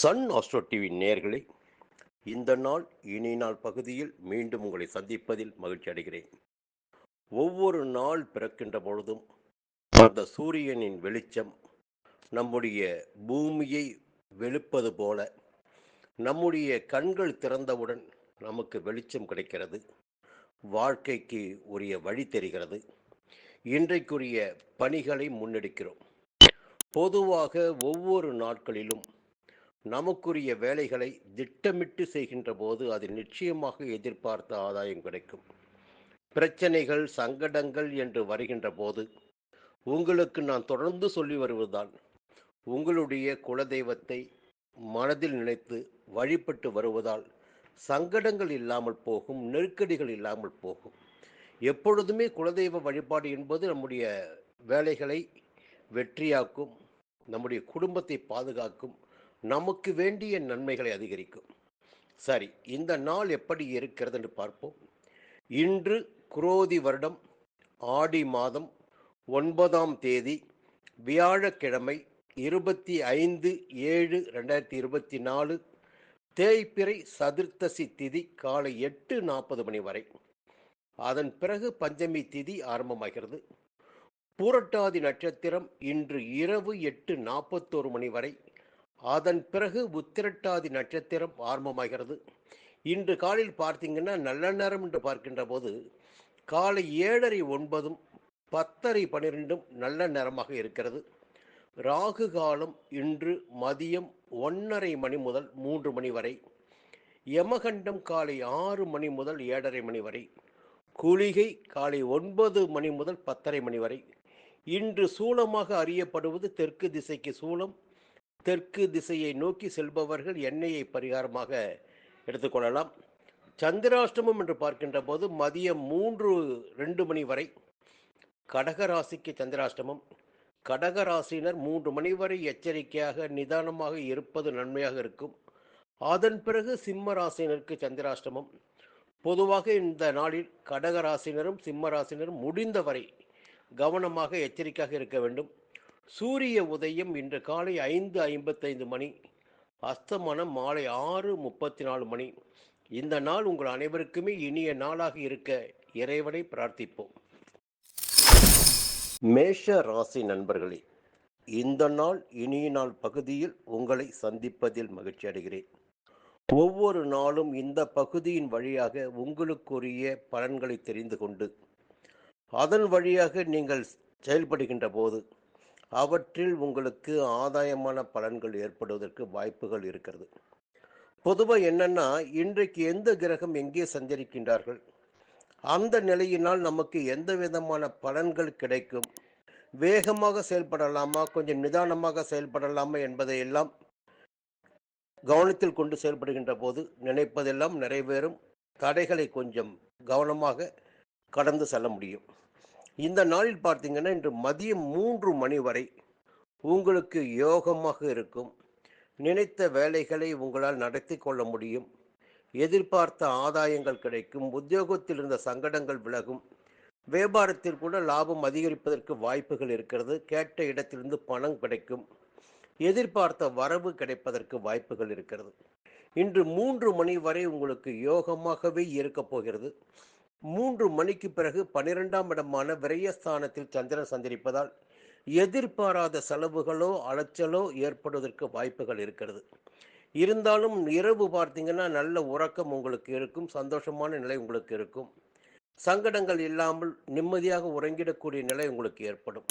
Sun astro TV நேர்களை இந்த நாள் இனி நாள் பகுதியில் மீண்டும் உங்களை சந்திப்பதில் மகிழ்ச்சி அடைகிறேன். ஒவ்வொரு நாள் பிறக்கின்ற பொழுதும் அந்த சூரியனின் வெளிச்சம் நம்முடைய பூமியை வெளுப்பது போல நம்முடைய கண்கள் திறந்தவுடன் நமக்கு வெளிச்சம் கிடைக்கிறது. வாழ்க்கைக்கு உரிய வழி தெரிகிறது. இன்றைக்குரிய பணிகளை முன்னெடுக்கிறோம். பொதுவாக ஒவ்வொரு நாட்களிலும் நமக்குரிய வேலைகளை திட்டமிட்டு செய்கின்ற போது அது நிச்சயமாக எதிர்பார்த்த ஆதாயம் கிடைக்கும். பிரச்சனைகள் சங்கடங்கள் என்று வருகின்ற போது உங்களுக்கு நான் தொடர்ந்து சொல்லி வருவதுதான். உங்களுடைய குலதெய்வத்தை மனதில் நினைத்து வழிபட்டு வருவதால் சங்கடங்கள் இல்லாமல் போகும் நெருக்கடிகள் இல்லாமல் போகும். எப்பொழுதுமே குலதெய்வ வழிபாடு என்பது நம்முடைய வேலைகளை வெற்றியாக்கும் நம்முடைய குடும்பத்தை பாதுகாக்கும் நமக்கு வேண்டிய நன்மைகளை அதிகரிக்கும். சரி இந்த நாள் எப்படி இருக்கிறது என்று பார்ப்போம். இன்று குரோதி வருடம் ஆடி மாதம் ஒன்பதாம் தேதி வியாழக்கிழமை இருபத்தி ஐந்து ஏழு ரெண்டாயிரத்தி இருபத்தி நாலு தேய்பிறை சதுர்த்தசி திதி காலை எட்டு நாற்பது மணி வரை. அதன் பிறகு பஞ்சமி திதி ஆரம்பமாகிறது. பூரட்டாதி நட்சத்திரம் இன்று இரவு எட்டு நாற்பத்தோரு மணி வரை. அதன் பிறகு உத்திரட்டாதி நட்சத்திரம் ஆரம்பமாகிறது. இன்று காலையில் பார்த்தீங்கன்னா நல்ல நேரம் என்று பார்க்கின்ற போது காலை ஏழரை ஒன்பதும் பத்தரை பன்னிரெண்டும் நல்ல நேரமாக இருக்கிறது. ராகு காலம் இன்று மதியம் ஒன்றரை மணி முதல் மூன்று மணி வரை யமகண்டம் காலை ஆறு மணி முதல் ஏழரை மணி வரை குளிகை காலை ஒன்பது மணி முதல் பத்தரை மணி வரை. இன்று சூலமாக அறியப்படுவது தெற்கு திசைக்கு சூலம் தெற்கு திசையை நோக்கி செல்பவர்கள் எண்ணெயை பரிகாரமாக எடுத்துக்கொள்ளலாம் சந்திராஷ்டமம் என்று பார்க்கின்ற போது மதியம் மூன்று ரெண்டு மணி வரை கடகராசிக்கு சந்திராஷ்டமம். கடகராசினர் மூன்று மணி வரை எச்சரிக்கையாக நிதானமாக இருப்பது நன்மையாக இருக்கும். அதன் பிறகு சிம்ம ராசினருக்கு சந்திராஷ்டமம். பொதுவாக இந்த நாளில் கடகராசினரும் சிம்ம ராசினரும் முடிந்தவரை கவனமாக எச்சரிக்கையாக இருக்க வேண்டும். சூரிய உதயம் இன்று காலை ஐந்து ஐம்பத்தைந்து மணி அஸ்தமனம் மாலை ஆறு முப்பத்தி நாலு மணி. இந்த நாள் உங்கள் அனைவருக்குமே இனிய நாளாக இருக்க இறைவனை பிரார்த்திப்போம். மேஷ ராசி நண்பர்களே இந்த நாள் இனிய நாள் பகுதியில் உங்களை சந்திப்பதில் மகிழ்ச்சி அடைகிறேன். ஒவ்வொரு நாளும் இந்த பகுதியின் வழியாக உங்களுக்குரிய பலன்களை தெரிந்து கொண்டு அதன் வழியாக நீங்கள் செயல்படுகின்ற போது அவற்றில் உங்களுக்கு ஆதாயமான பலன்கள் ஏற்படுவதற்கு வாய்ப்புகள் இருக்கிறது. பொதுவாக என்னன்னா இன்றைக்கு எந்த கிரகம் எங்கே சஞ்சரிக்கின்றார்கள்? அந்த நிலையினால் நமக்கு எந்த விதமான பலன்கள் கிடைக்கும்? வேகமாக செயல்படலாமா? கொஞ்சம் நிதானமாக செயல்படலாமா என்பதை எல்லாம் கவனத்தில் கொண்டு செயல்படுகின்ற போது நினைப்பதெல்லாம் நிறைவேறும். தடைகளை கொஞ்சம் கவனமாக கடந்து செல்ல முடியும். இந்த நாளில் பார்த்தீங்கன்னா இன்று மதியம் மூன்று மணி வரை உங்களுக்கு யோகமாக இருக்கும். நினைத்த வேலைகளை உங்களால் நடத்தி கொள்ள முடியும். எதிர்பார்த்த ஆதாயங்கள் கிடைக்கும். உத்தியோகத்தில் இருந்த சங்கடங்கள் விலகும். வியாபாரத்தில் கூட லாபம் அதிகரிப்பதற்கு வாய்ப்புகள் இருக்கிறது. கேட்ட இடத்திலிருந்து பணம் கிடைக்கும். எதிர்பார்த்த வரவு கிடைப்பதற்கு வாய்ப்புகள் இருக்கிறது. இன்று மூன்று மணி வரை உங்களுக்கு யோகமாகவே இருக்கப் போகிறது. மூன்று மணிக்கு பிறகு பனிரெண்டாம் இடமான விரயஸ்தானத்தில் சந்திரன் சந்திரிப்பதால் எதிர்பாராத செலவுகளோ அலைச்சலோ ஏற்படுவதற்கு வாய்ப்புகள் இருக்கிறது. இருந்தாலும் இரவு பார்த்தீங்கன்னா நல்ல உறக்கம் உங்களுக்கு இருக்கும் சந்தோஷமான நிலை உங்களுக்கு இருக்கும். சங்கடங்கள் இல்லாமல் நிம்மதியாக உறங்கிடக்கூடிய நிலை உங்களுக்கு ஏற்படும்.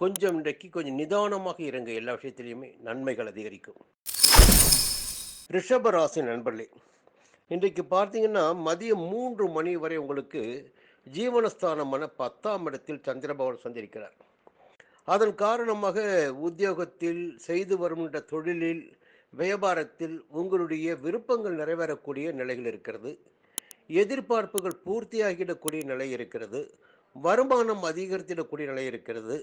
கொஞ்சம் இன்றைக்கு கொஞ்சம் நிதானமாக இருங்க எல்லா விஷயத்திலையுமே நன்மைகள் அதிகரிக்கும். ரிஷபராசி நண்பர்களே இன்றைக்கு பார்த்தீங்கன்னா மதியம் மூன்று மணி வரை உங்களுக்கு ஜீவனஸ்தானமான பத்தாம் இடத்தில் சந்திரபவன் சந்திருக்கிறார். அதன் காரணமாக உத்தியோகத்தில் செய்து வருகின்ற தொழிலில் வியாபாரத்தில் உங்களுடைய விருப்பங்கள் நிறைவேறக்கூடிய நிலைகள் இருக்கிறது. எதிர்பார்ப்புகள் பூர்த்தியாகிடக்கூடிய நிலை இருக்கிறது. வருமானம் அதிகரித்திடக்கூடிய நிலை இருக்கிறது.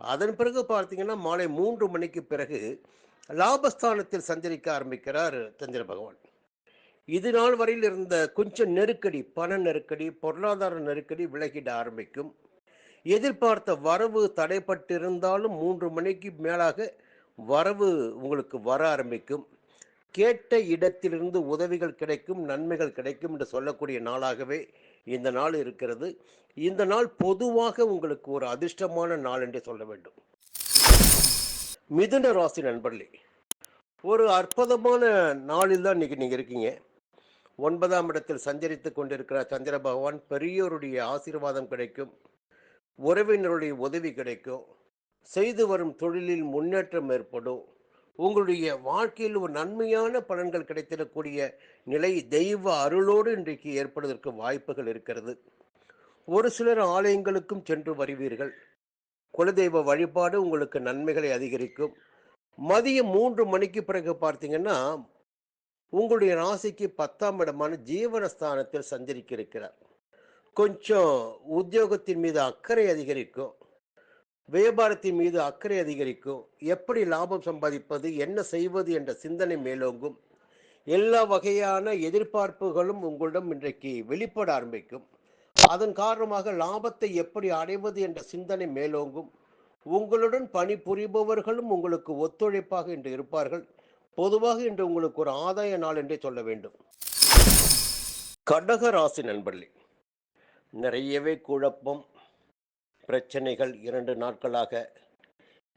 அதன் பிறகு பார்த்தீங்கன்னா மாலை மூன்று மணிக்கு பிறகு லாபஸ்தானத்தில் சஞ்சரிக்க ஆரம்பிக்கிறார் சந்திர பகவான். இது நாள் வரையில் இருந்த கொஞ்சம் நெருக்கடி பண நெருக்கடி பொருளாதார நெருக்கடி விலகிட ஆரம்பிக்கும். எதிர்பார்த்த வரவு தடைப்பட்டிருந்தாலும் மூன்று மணிக்கு மேலாக வரவு உங்களுக்கு வர ஆரம்பிக்கும். கேட்ட இடத்திலிருந்து உதவிகள் கிடைக்கும் நன்மைகள் கிடைக்கும் என்று சொல்லக்கூடிய நாளாகவே இந்த நாள் இருக்கிறது. இந்த நாள் பொதுவாக உங்களுக்கு ஒரு அதிர்ஷ்டமான நாள் என்று சொல்ல வேண்டும். மிதுன ராசி நண்பர்களே ஒரு அற்புதமான நாளில் தான் இன்னைக்கு நீங்கள் இருக்கீங்க. ஒன்பதாம் இடத்தில் சஞ்சரித்து கொண்டிருக்கிற சந்திர பகவான். பெரியோருடைய ஆசீர்வாதம் கிடைக்கும். உறவினருடைய உதவி கிடைக்கும். செய்து வரும் தொழிலில் முன்னேற்றம் ஏற்படும். உங்களுடைய வாழ்க்கையில் ஒரு நன்மையான பலன்கள் கிடைத்திடக்கூடிய நிலை தெய்வ அருளோடு இன்றைக்கு ஏற்படுவதற்கு வாய்ப்புகள் இருக்கிறது. ஒரு சிலர் ஆலயங்களுக்கும் சென்று வருவீர்கள். குலதெய்வ வழிபாடு உங்களுக்கு நன்மைகளை அதிகரிக்கும். மதியம் மூன்று மணிக்கு பிறகு பார்த்தீங்கன்னா உங்களுடைய ராசிக்கு பத்தாம் இடமான ஜீவனஸ்தானத்தில் சஞ்சரிக்க இருக்கிறார் கொஞ்சம் உத்தியோகத்தின் மீது அக்கறை அதிகரிக்கும். வியாபாரத்தின் மீது அக்கறை அதிகரிக்கும். எப்படி லாபம் சம்பாதிப்பது என்ன செய்வது என்ற சிந்தனை மேலோங்கும். எல்லா வகையான எதிர்பார்ப்புகளும் உங்களிடம் இன்றைக்கு வெளிப்பட ஆரம்பிக்கும். அதன் காரணமாக லாபத்தை எப்படி அடைவது என்ற சிந்தனை மேலோங்கும். உங்களுடன் பணிபுரிபவர்களும் உங்களுக்கு ஒத்துழைப்பாக இன்று இருப்பார்கள். பொதுவாக இன்று உங்களுக்கு ஒரு ஆதாய நாள் என்றே சொல்ல வேண்டும். கடக ராசி நண்பர்களே நிறையவே குழப்பம் பிரச்சனைகள் இரண்டு நாட்களாக.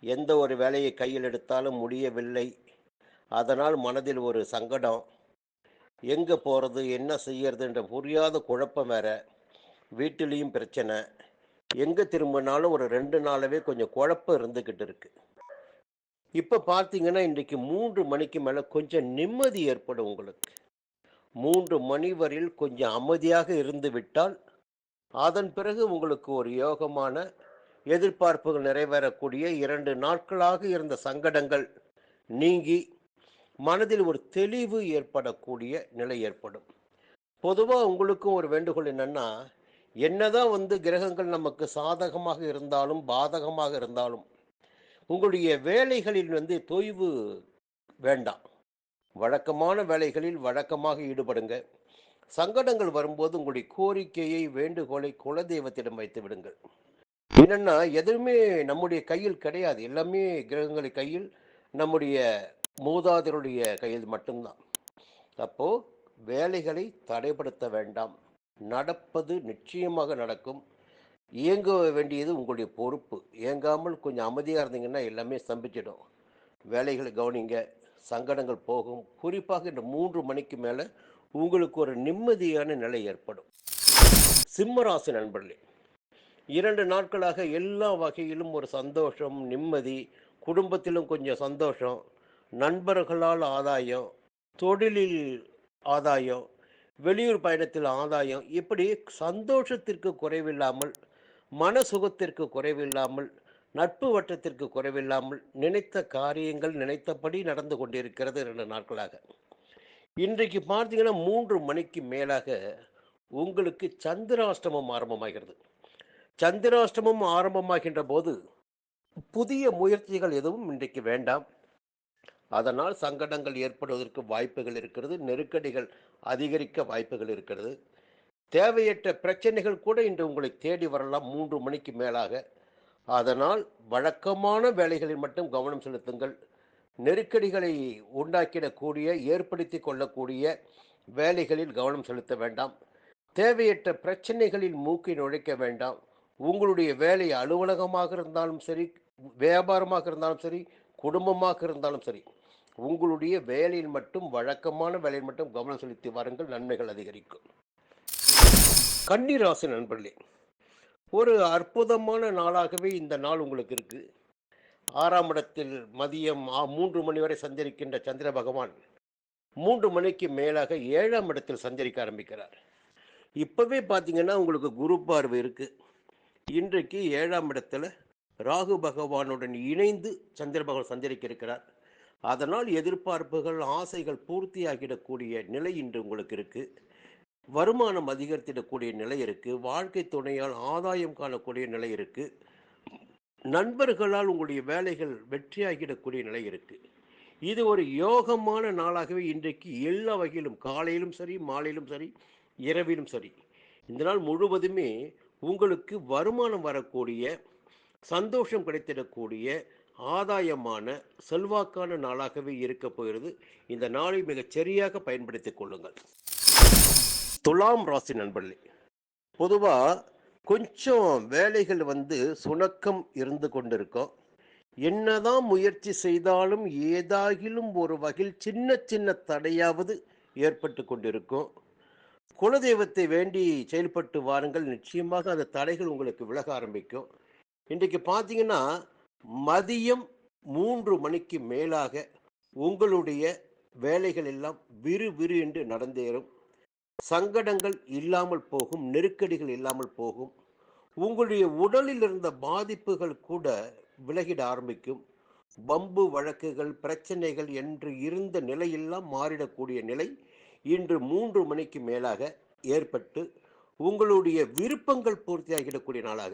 எந்த ஒரு வேலையை கையில் எடுத்தாலும் முடியவில்லை. அதனால் மனதில் ஒரு சங்கடம். எங்கே போகிறது என்ன செய்யறது என்ற புரியாத குழப்பம் வேற. வீட்டிலையும் பிரச்சனை. எங்கே திரும்பினாலும் ஒரு ரெண்டு நாளாகவே கொஞ்சம் குழப்பம் இருந்துக்கிட்டு இருக்குது இப்போ பார்த்தீங்கன்னா இன்றைக்கு மூன்று மணிக்கு மேலே கொஞ்சம் நிம்மதி ஏற்படும் உங்களுக்கு. மூன்று மணி வரையில் கொஞ்சம் அமைதியாக இருந்து விட்டால் அதன் பிறகு உங்களுக்கு ஒரு யோகமான எதிர்பார்ப்புகள் நிறைவேறக்கூடிய இரண்டு நாட்களாக இருந்த சங்கடங்கள் நீங்கி மனதில் ஒரு தெளிவு ஏற்படக்கூடிய நிலை ஏற்படும். பொதுவாக உங்களுக்கும் ஒரு வேண்டுகோள் என்னன்னா என்னதான் வந்து கிரகங்கள் நமக்கு சாதகமாக இருந்தாலும் பாதகமாக இருந்தாலும் உங்களுடைய வேலைகளில் வந்து தொய்வு வேண்டாம். வழக்கமான வேலைகளில் வழக்கமாக ஈடுபடுங்க. சங்கடங்கள் வரும்போது உங்களுடைய கோரிக்கையை வேண்டுகோளை குலதெய்வத்திடம் வைத்து விடுங்கள். என்னன்னா எதுவுமே நம்முடைய கையில் கிடையாது. எல்லாமே கிரகங்களின் கையில் நம்முடைய மூதாதருடைய கையில் மட்டும்தான். அப்போது வேலைகளை தடைப்படுத்த வேண்டாம். நடப்பது நிச்சயமாக நடக்கும். இயங்க வேண்டியது உங்களுடைய பொறுப்பு. இயங்காமல் கொஞ்சம் அமைதியாக இருந்தீங்கன்னா எல்லாமே ஸ்தம்பிச்சிடும். வேலைகளை கவனிங்க சங்கடங்கள் போகும். குறிப்பாக இந்த மூன்று மணிக்கு மேலே உங்களுக்கு ஒரு நிம்மதியான நிலை ஏற்படும். சிம்மராசி நண்பர்களே இரண்டு நாட்களாக எல்லா வகையிலும் ஒரு சந்தோஷம் நிம்மதி குடும்பத்திலும் கொஞ்சம் சந்தோஷம் நண்பர்களால் ஆதாயம் தொழிலில் ஆதாயம் வெளியூர் பயணத்தில் ஆதாயம் இப்படி சந்தோஷத்திற்கு குறைவில்லாமல் மன சுகத்திற்கு குறைவில்லாமல் நட்பு வட்டத்திற்கு குறைவில்லாமல் நினைத்த காரியங்கள் நினைத்தபடி நடந்து கொண்டிருக்கிறது இரண்டு நாட்களாக. இன்றைக்கு பார்த்தீங்கன்னா மூன்று மணிக்கு மேலாக உங்களுக்கு சந்திராஷ்டமம் ஆரம்பமாகிறது. சந்திராஷ்டமம் ஆரம்பமாகின்ற போது புதிய முயற்சிகள் எதுவும் இன்றைக்கு வேண்டாம். அதனால் சங்கடங்கள் ஏற்படுவதற்கு வாய்ப்புகள் இருக்கிறது நெருக்கடிகள் அதிகரிக்க வாய்ப்புகள் இருக்கிறது. தேவையற்ற பிரச்சனைகள் கூட இன்று உங்களை தேடி வரலாம் மூன்று மணிக்கு மேலாக. அதனால் வழக்கமான வேலைகளில் மட்டும் கவனம் செலுத்துங்கள். நெருக்கடிகளை உண்டாக்கிடக்கூடிய ஏற்படுத்தி கொள்ளக்கூடிய வேலைகளில் கவனம் செலுத்த வேண்டாம். தேவையற்ற பிரச்சனைகளில் மூக்கை நுழைக்க வேண்டாம். உங்களுடைய வேலை அலுவலகமாக இருந்தாலும் சரி வியாபாரமாக இருந்தாலும் சரி குடும்பமாக இருந்தாலும் சரி உங்களுடைய வேலையில் மட்டும் வழக்கமான வேலையில் மட்டும் கவனம் செலுத்தி வாருங்கள். நன்மைகள் அதிகரிக்கும். கன்னிராசி நண்பர்களே ஒரு அற்புதமான நாளாகவே இந்த நாள் உங்களுக்கு இருக்கு. ஆறாம் இடத்தில் மதியம் மூன்று மணி வரை சஞ்சரிக்கின்ற சந்திர பகவான் மூன்று மணிக்கு மேலாக ஏழாம் இடத்தில் சஞ்சரிக்க ஆரம்பிக்கிறார். இப்போவே பார்த்தீங்கன்னா உங்களுக்கு குரு பார்வை இருக்கு. இன்றைக்கு ஏழாம் இடத்துல ராகு பகவானுடன் இணைந்து சந்திர பகவான் சஞ்சரிக்க இருக்கிறார். அதனால் எதிர்பார்ப்புகள் ஆசைகள் பூர்த்தியாகிடக்கூடிய நிலை இன்று உங்களுக்கு இருக்குது வருமானம் அதிகரித்திடக்கூடிய நிலை இருக்கு. வாழ்க்கை துணையால் ஆதாயம் காணக்கூடிய நிலை இருக்கு. நண்பர்களால் உங்களுடைய வேலைகள் வெற்றியாகிடக்கூடிய நிலை இருக்கு. இது ஒரு யோகமான நாளாகவே இன்றைக்கு எல்லா வகையிலும் காலையிலும் சரி மாலையிலும் சரி இரவிலும் சரி. இந்த நாள் முழுவதுமே உங்களுக்கு வருமானம் வரக்கூடிய சந்தோஷம் கிடைத்திடக்கூடிய ஆதாயமான செல்வாக்கான நாளாகவே இருக்க போகிறது. இந்த நாளை மிகச் சரியாக பயன்படுத்திக் கொள்ளுங்கள். துலாம் ராசி நண்பர்களே பொதுவாக கொஞ்சம் வேலைகள் வந்து சுணக்கம் இருந்து கொண்டிருக்கும். என்னதான் முயற்சி செய்தாலும் ஏதாகிலும் ஒரு வகையில் சின்ன சின்ன தடையாவது ஏற்பட்டு கொண்டிருக்கும். குலதெய்வத்தை வேண்டி செயல்பட்டு வாருங்கள் நிச்சயமாக அந்த தடைகள் உங்களுக்கு விலக ஆரம்பிக்கும். இன்றைக்கு பார்த்தீங்கன்னா மதியம் மூன்று மணிக்கு மேலாக உங்களுடைய வேலைகள் எல்லாம் விறு விறு என்று நடந்தேறும். சங்கடங்கள் இல்லாமல் போகும் நெருக்கடிகள் இல்லாமல் போகும். உங்களுடைய உடலில் இருந்த பாதிப்புகள் கூட விலகிட ஆரம்பிக்கும். பம்பு வழக்குகள் பிரச்சனைகள் என்று இருந்த நிலையெல்லாம் மாறிடக்கூடிய நிலை இன்று மூன்று மணிக்கு மேலாக ஏற்பட்டு உங்களுடைய விருப்பங்கள் பூர்த்தியாகிடக்கூடிய நாளாக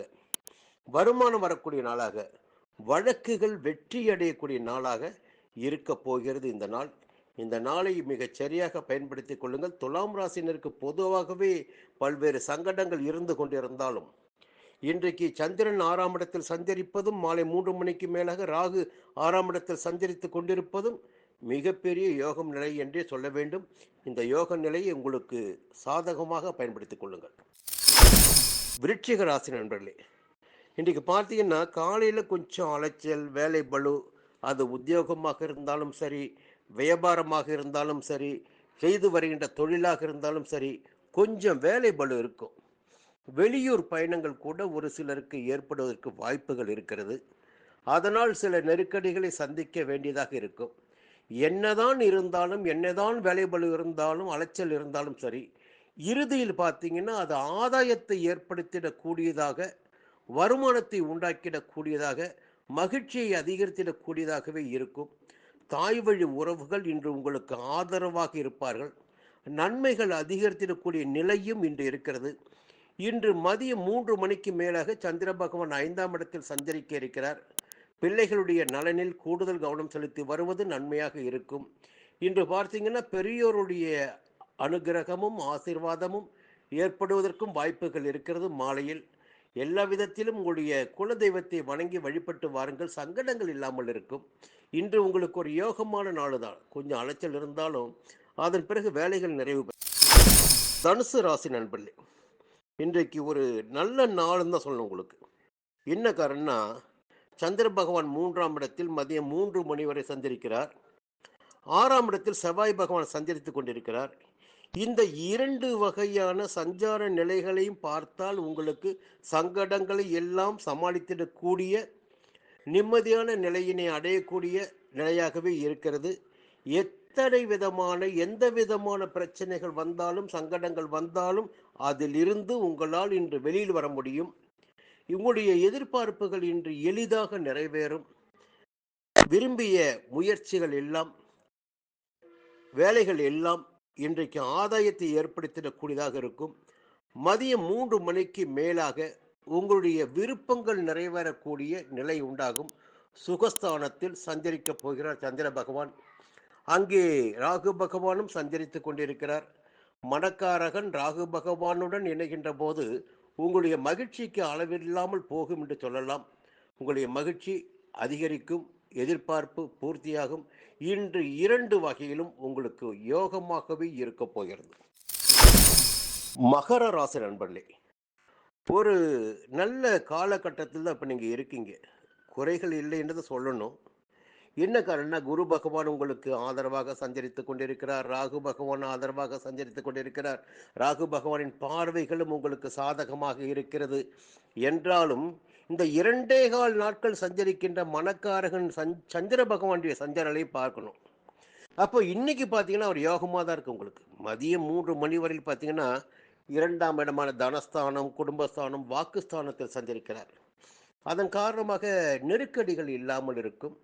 வருமானம் வரக்கூடிய நாளாக வழக்குகள் வெற்றி அடையக்கூடிய நாளாக இருக்க போகிறது இந்த நாள். இந்த நாளை மிகச் சரியாக பயன்படுத்திக் கொள்ளுங்கள். துலாம் ராசினருக்கு பொதுவாகவே பல்வேறு சங்கடங்கள் இருந்து கொண்டிருந்தாலும் இன்றைக்கு சந்திரன் ஆறாம் இடத்தில் சஞ்சரிப்பதும் மாலை மூன்று மணிக்கு மேலாக ராகு ஆறாம் இடத்தில் சஞ்சரித்து கொண்டிருப்பதும் மிகப்பெரிய யோகம் நிலை என்றே சொல்ல வேண்டும். இந்த யோக நிலையை உங்களுக்கு சாதகமாக பயன்படுத்திக் கொள்ளுங்கள். விருட்சிக ராசி நண்பர்களே இன்றைக்கு பார்த்தீங்கன்னா காலையில் கொஞ்சம் அலைச்சல் வேலை பளு அது உத்தியோகமாக இருந்தாலும் சரி வியாபாரமாக இருந்தாலும் சரி செய்து வருகின்ற தொழிலாக இருந்தாலும் சரி கொஞ்சம் வேலைபளு இருக்கும். வெளியூர் பயணங்கள் கூட ஒரு சிலருக்கு ஏற்படுவதற்கு வாய்ப்புகள் இருக்கிறது. அதனால் சில நெருக்கடிகளை சந்திக்க வேண்டியதாக இருக்கும். என்னதான் இருந்தாலும் என்னதான் வேலைபளு இருந்தாலும் அலைச்சல் இருந்தாலும் சரி இறுதியில் பார்த்தீங்கன்னா அது ஆதாயத்தை ஏற்படுத்திடக்கூடியதாக வருமானத்தை உண்டாக்கிடக்கூடியதாக மகிழ்ச்சியை அதிகரித்திடக்கூடியதாகவே இருக்கும். தாய் வழி உறவுகள் இன்று உங்களுக்கு ஆதரவாக இருப்பார்கள். நன்மைகள் அதிகரித்திடக்கூடிய நிலையும் இன்று இருக்கிறது. இன்று மதியம் மூன்று மணிக்கு மேலாக சந்திர பகவான் ஐந்தாம் இடத்தில் சஞ்சரிக்க இருக்கிறார். பிள்ளைகளுடைய நலனில் கூடுதல் கவனம் செலுத்தி வருவது நன்மையாக இருக்கும். இன்று பார்த்தீங்கன்னா பெரியோருடைய அனுகிரகமும் ஆசீர்வாதமும் ஏற்படுவதற்கும் வாய்ப்புகள் இருக்கிறது மாலையில். எல்லா விதத்திலும் உங்களுடைய குலதெய்வத்தை வணங்கி வழிபட்டு வாருங்கள். சங்கடங்கள் இல்லாமல் இருக்கும். இன்று உங்களுக்கு ஒரு யோகமான நாள் தான் கொஞ்சம் அலைச்சல் இருந்தாலும் அதன் பிறகு வேலைகள் நிறைவு பெறும். தனுசு ராசி நண்பர்களே இன்றைக்கு ஒரு நல்ல நாள்னு தான் சொல்லணும் உங்களுக்கு. என்ன காரணம்னா சந்திர பகவான் மூன்றாம் இடத்தில் மதியம் மூன்று மணி வரை சந்திருக்கிறார் ஆறாம் இடத்தில் செவ்வாய் பகவான் சஞ்சரித்துக் கொண்டிருக்கிறார். இந்த இரண்டு வகையான சஞ்சார நிலைகளையும் பார்த்தால் உங்களுக்கு சங்கடங்களை எல்லாம் சமாளித்திடக்கூடிய நிம்மதியான நிலையினை அடையக்கூடிய நிலையாகவே இருக்கிறது. எத்தனை விதமான எந்த விதமான பிரச்சனைகள் வந்தாலும் சங்கடங்கள் வந்தாலும் அதிலிருந்து உங்களால் இன்று வெளியில் வர முடியும். உங்களுடைய எதிர்பார்ப்புகள் இன்று எளிதாக நிறைவேறும். விரும்பிய முயற்சிகள் எல்லாம் வேலைகள் எல்லாம் இன்றைக்கு ஆதாயத்தை ஏற்படுத்திடக்கூடியதாக இருக்கும். மதியம் மூன்று மணிக்கு மேலாக உங்களுடைய விருப்பங்கள் நிறைவேறக்கூடிய நிலை உண்டாகும். சுகஸ்தானத்தில் சஞ்சரிக்கப் போகிறார் சந்திர பகவான். அங்கே ராகு பகவானும் சஞ்சரித்து கொண்டிருக்கிறார். மணக்காரகன் ராகு பகவானுடன் இணைகின்ற போது உங்களுடைய மகிழ்ச்சிக்கு அளவில்லாமல் போகும் என்று சொல்லலாம். உங்களுடைய மகிழ்ச்சி அதிகரிக்கும். எதிர்பார்ப்பு பூர்த்தியாகும். இன்று இரண்டு வகையிலும் உங்களுக்கு யோகமாகவே இருக்கப் போகிறது. மகர ராசி நண்பர்களே ஒரு நல்ல காலகட்டத்தில் தான் இப்போ நீங்கள் இருக்கீங்க. குறைகள் இல்லைன்றதை சொல்லணும். என்ன காரணம்னா குரு பகவான் உங்களுக்கு ஆதரவாக சஞ்சரித்து கொண்டிருக்கிறார். ராகு பகவான் ஆதரவாக சஞ்சரித்து கொண்டிருக்கிறார். ராகு பகவானின் பார்வைகளும் உங்களுக்கு சாதகமாக இருக்கிறது. என்றாலும் இந்த இரண்டே கால் நாட்கள் சஞ்சரிக்கின்ற மணக்காரகன் சஞ் சந்திர பகவானுடைய சஞ்சரலை பார்க்கணும். அப்போ இன்னைக்கு பார்த்தீங்கன்னா ஒரு யோகமாக தான் இருக்கு உங்களுக்கு. மதியம் மூன்று மணி வரையில் பார்த்தீங்கன்னா இரண்டாம் இடமான தனஸ்தானம் குடும்பஸ்தானம் வாக்குஸ்தானத்தில் சஞ்சரிக்கிறார். அதன் காரணமாக நெருக்கடிகள் இல்லாமல் இருக்கும்.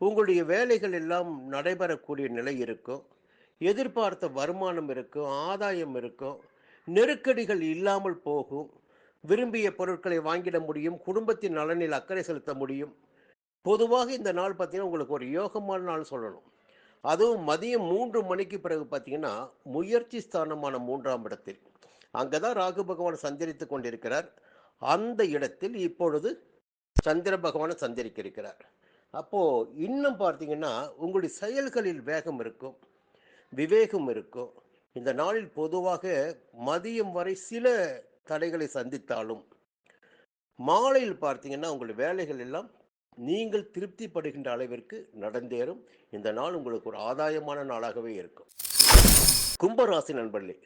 உங்களுடைய வேலைகள் எல்லாம் நடைபெறக்கூடிய நிலை இருக்கும். எதிர்பார்த்த வருமானம் இருக்கும் ஆதாயம் இருக்கும். நெருக்கடிகள் இல்லாமல் போகும். விரும்பிய பொருட்களை வாங்கிட முடியும் குடும்பத்தின் நலனில் அக்கறை செலுத்த முடியும். பொதுவாக இந்த நாள் பார்த்திங்கன்னா உங்களுக்கு ஒரு யோகமான நாள் சொல்லணும். அதுவும் மதியம் மூன்று மணிக்கு பிறகு பார்த்தீங்கன்னா முயற்சி ஸ்தானமான மூன்றாம் இடத்தில். அங்கே தான் ராகு பகவான் சஞ்சரித்து கொண்டிருக்கிறார். அந்த இடத்தில் இப்பொழுது சந்திர பகவான் சஞ்சரிக்க இருக்கிறார் அப்போது இன்னும் பார்த்தீங்கன்னா உங்களுடைய செயல்களில் வேகம் இருக்கும் விவேகம் இருக்கும். இந்த நாளில் பொதுவாக மதியம் வரை சில தடைகளை சந்தித்தாலும் மாலையில் பார்த்தீங்கன்னா உங்கள் வேலைகள் எல்லாம் நீங்கள் திருப்திப்படுகின்ற அளவிற்கு நடந்தேறும். இந்த நாள் உங்களுக்கு ஒரு ஆதாயமான நாளாகவே இருக்கும். கும்பராசி நண்பர்களே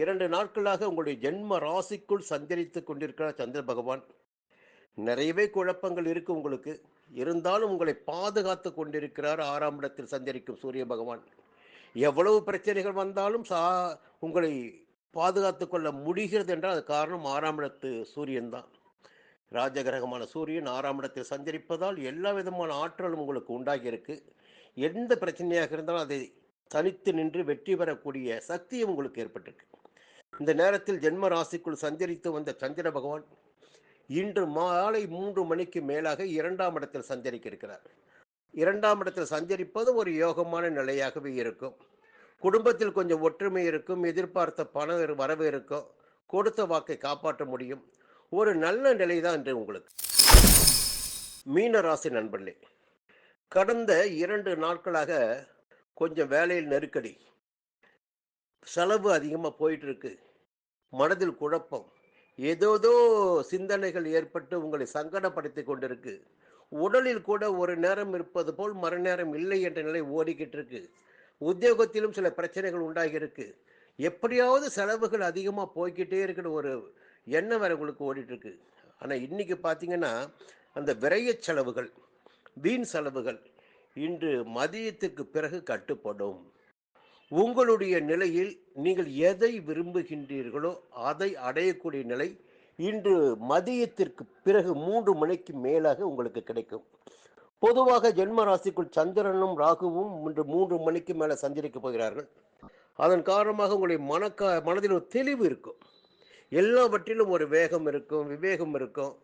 இரண்டு நாட்களாக உங்களுடைய ஜென்ம ராசிக்குள் சஞ்சரித்து கொண்டிருக்கிறார் சந்திர பகவான். நிறையவே குழப்பங்கள் இருக்கு உங்களுக்கு. இருந்தாலும் உங்களை பாதுகாத்து கொண்டிருக்கிறார். ஆறாம் இடத்தில் சஞ்சரிக்கும் சூரிய பகவான். எவ்வளவு பிரச்சனைகள் வந்தாலும் சா உங்களை பாதுகாத்து கொள்ள முடிகிறது என்றால் அது காரணம் ஆறாம் இடத்து சூரியன் தான். ராஜகிரகமான சூரியன் ஆறாம் இடத்தில் சஞ்சரிப்பதால் எல்லா விதமான ஆற்றலும் உங்களுக்கு உண்டாகி இருக்கு எந்த பிரச்சனையாக இருந்தாலும் அதை தனித்து நின்று வெற்றி பெறக்கூடிய சக்தியும் உங்களுக்கு ஏற்பட்டிருக்கு. இந்த நேரத்தில் ஜென்ம ராசிக்குள் சஞ்சரித்து வந்த சந்திர பகவான் இன்று மாலை மூன்று மணிக்கு மேலாக இரண்டாம் இடத்தில் சஞ்சரிக்க இருக்கிறார். இரண்டாம் இடத்தில் சஞ்சரிப்பது ஒரு யோகமான நிலையாகவே இருக்கும். குடும்பத்தில் கொஞ்சம் ஒற்றுமை இருக்கும் எதிர்பார்த்த பணம் வரவு இருக்கும். கொடுத்த வாக்கை காப்பாற்ற முடியும். ஒரு நல்ல நிலை தான் என்று உங்களுக்கு. மீன ராசி நண்பர்களே கடந்த இரண்டு நாட்களாக கொஞ்சம் வேலையில் நெருக்கடி. செலவு அதிகமாக போயிட்டு இருக்கு மனதில் குழப்பம். ஏதோதோ சிந்தனைகள் ஏற்பட்டு உங்களை சங்கடப்படுத்தி கொண்டிருக்கு. உடலில் கூட ஒரு நேரம் இருப்பது போல் மறுநேரம் இல்லை என்ற நிலை ஓடிக்கிட்டு இருக்கு உத்தியோகத்திலும் சில பிரச்சனைகள் உண்டாகி இருக்கு எப்படியாவது செலவுகள் அதிகமாக போய்கிட்டே இருக்கிற ஒரு எண்ணம் வேற உங்களுக்கு ஓடிட்டுருக்கு. ஆனால் இன்றைக்கி பார்த்தீங்கன்னா அந்த விரைய செலவுகள் வீண் செலவுகள் இன்று மதியத்துக்கு பிறகு கட்டுப்படும். உங்களுடைய நிலையில் நீங்கள் எதை விரும்புகின்றீர்களோ அதை அடையக்கூடிய நிலை இன்று மதியத்திற்கு பிறகு மூன்று மணிக்கு மேலாக உங்களுக்கு கிடைக்கும். பொதுவாக ஜென்ம ராசிக்குள் சந்திரனும் ராகுவும் இன்று மூன்று மணிக்கு மேலே சஞ்சரிக்க போகிறார்கள். அதன் காரணமாக உங்களுடைய மனக்கா மனதில் ஒரு தெளிவு இருக்கும். எல்லாவற்றிலும் ஒரு வேகம் இருக்கும் விவேகம் இருக்கும்.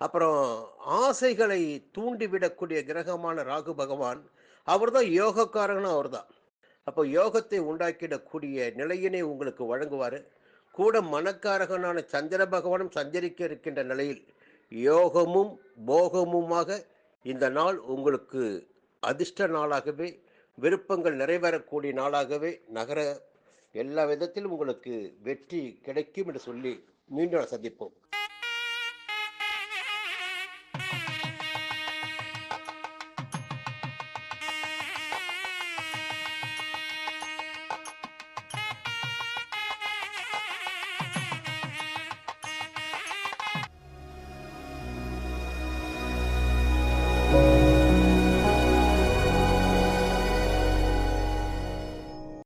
அப்புறம் ஆசைகளை தூண்டிவிடக்கூடிய கிரகமான ராகு பகவான் அவர் தான் யோகக்காரகனும் அவர் தான் அப்போ யோகத்தை உண்டாக்கிடக்கூடிய நிலையினை உங்களுக்கு வழங்குவார். கூட மனக்காரகனான சந்திர பகவானும் சஞ்சரிக்க இருக்கின்ற நிலையில் யோகமும் போகமுமாக இந்த நாள் உங்களுக்கு அதிர்ஷ்ட நாளாகவே விருப்பங்கள் நிறைவேறக்கூடிய நாளாகவே நகர எல்லா விதத்திலும் உங்களுக்கு வெற்றி கிடைக்கும் என்று சொல்லி மீண்டும் சந்திப்போம்.